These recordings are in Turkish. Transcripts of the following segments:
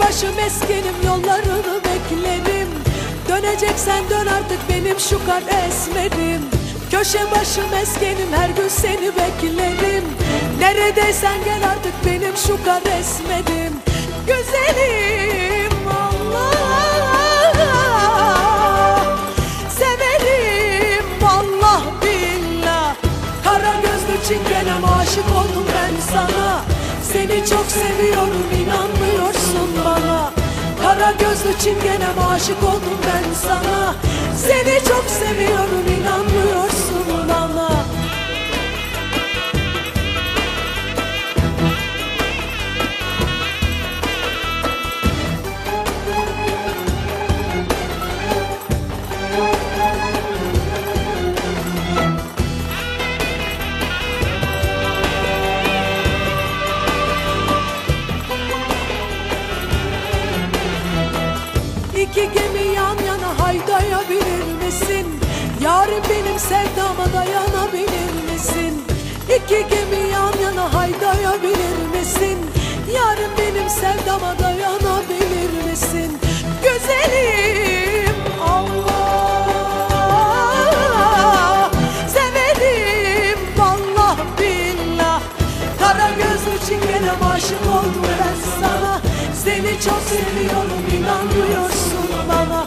Başı meskenim yollarını beklerim. Döneceksen dön artık benim şu kar esmerim. Köşe başı meskenim her gün seni beklerim. Neredeysen gel artık benim şu kar esmerim. Güzelim Allah Severim vallah billah. Kara gözlü çingenem aşık oldum ben sana. Seni çok seviyorum inanmıyorsun Kara gözlü çingenem aşık oldum ben sana. Seni çok seviyorum inanmıyorsun bana yana haydayabilir misin? Yarın benim sevdama dayanabilir misin? İki gemi yan yana haydayabilir misin? Yarın benim sevdama dayanabilir misin? Güzelim Allah Severim vallah billah Kara gözlü çingenem aşık oldum ben sana Seni çok seviyorum inanmıyorsun bana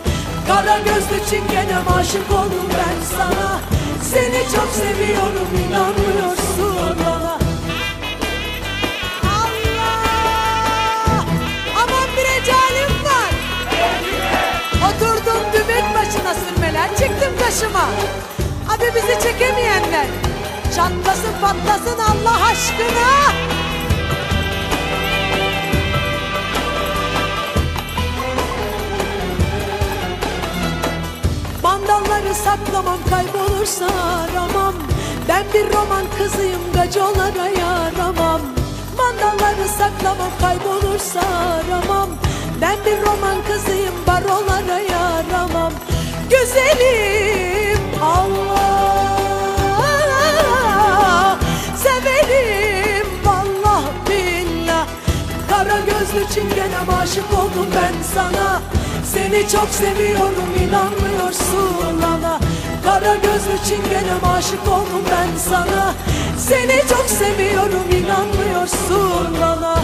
Kara gözlü çingenem aşık oldum ben sana. Seni çok seviyorum inanmıyorsun bana. Allah! Aman bir ecalim var. Oturdum dübek başına sürmeler çektim kaşıma Abi bizi çekemeyenler. Çatlasın patlasın Allah aşkına saklamam kaybolursa aramam. Ben bir roman kızıyım gacolara yaramam. Mandalları saklamam kaybolursa aramam. Ben bir roman kızıyım barolara yaramam. Güzelim gözlü çingenem aşık oldum ben sana. Seni çok seviyorum inanmıyorsun bana. Kara gözlü çingenem aşık oldum ben sana. Seni çok seviyorum inanmıyorsun bana